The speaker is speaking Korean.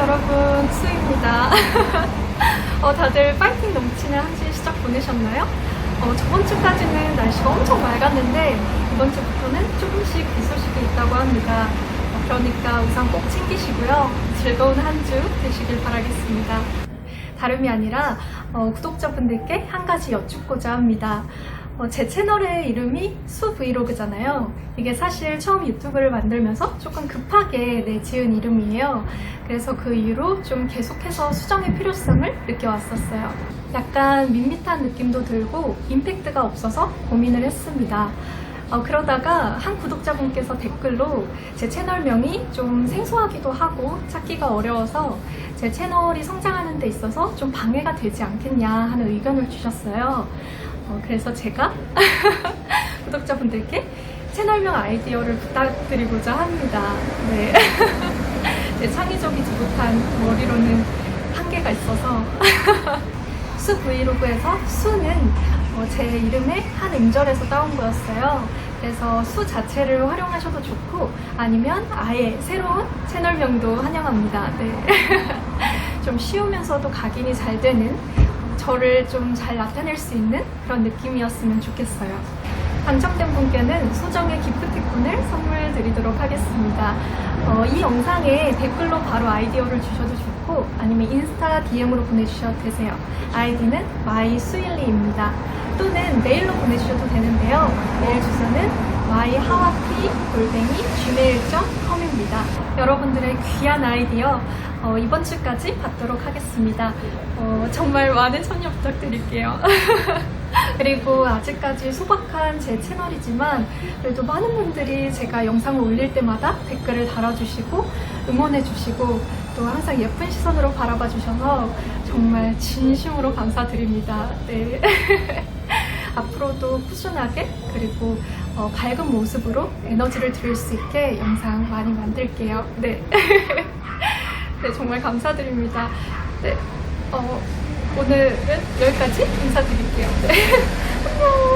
여러분, 수입니다. 어, 다들 파이팅 넘치는 한 주 시작 보내셨나요? 어, 저번 주까지는 날씨가 엄청 맑았는데 이번 주부터는 조금씩 비 소식이 있다고 합니다. 어, 그러니까 우산 꼭 챙기시고요. 즐거운 한 주 되시길 바라겠습니다. 다름이 아니라 어, 구독자분들께 한 가지 여쭙고자 합니다. 어, 제 채널의 이름이 수 브이로그잖아요. 이게 사실 처음 유튜브를 만들면서 조금 급하게 내 지은 이름이에요. 그래서 그 이후로 좀 계속해서 수정의 필요성을 느껴왔었어요. 약간 밋밋한 느낌도 들고 임팩트가 없어서 고민을 했습니다. 어, 그러다가 한 구독자분께서 댓글로 제 채널명이 좀 생소하기도 하고 찾기가 어려워서 제 채널이 성장하는 데 있어서 좀 방해가 되지 않겠냐 하는 의견을 주셨어요. 어, 그래서 제가 구독자분들께 채널명 아이디어를 부탁드리고자 합니다. 네. 제 창의적이지 못한 머리로는 한계가 있어서 수 브이로그에서 수는 어, 제 이름의 한 음절에서 따온 거였어요. 그래서 수 자체를 활용하셔도 좋고 아니면 아예 새로운 채널명도 환영합니다. 네. 좀 쉬우면서도 각인이 잘 되는 저를 좀 잘 나타낼 수 있는 그런 느낌이었으면 좋겠어요. 당첨된 분께는 소정의 기프티콘을 선물 드리도록 하겠습니다. 어, 이 영상에 댓글로 바로 아이디어를 주셔도 좋고 아니면 인스타 DM으로 보내주셔도 되세요. 아이디는 마이수일리입니다. 또는 메일로 보내주셔도 되는데요. 메일 주소 는 myhawapi.gmail.com입니다. 여러분들의 귀한 아이디어 어, 이번 주까지 받도록 하겠습니다. 어, 정말 많은 참여 부탁드릴게요. 그리고 아직까지 소박한 제 채널이지만 그래도 많은 분들이 제가 영상을 올릴 때마다 댓글을 달아주시고 응원해주시고 또 항상 예쁜 시선으로 바라봐 주셔서 정말 진심으로 감사드립니다. 네. 앞으로도 꾸준하게 그리고 어, 밝은 모습으로 에너지를 드릴 수 있게 영상 많이 만들게요. 네. 네, 정말 감사드립니다. 네. 어, 오늘은 여기까지 인사드릴게요. 네. 안녕.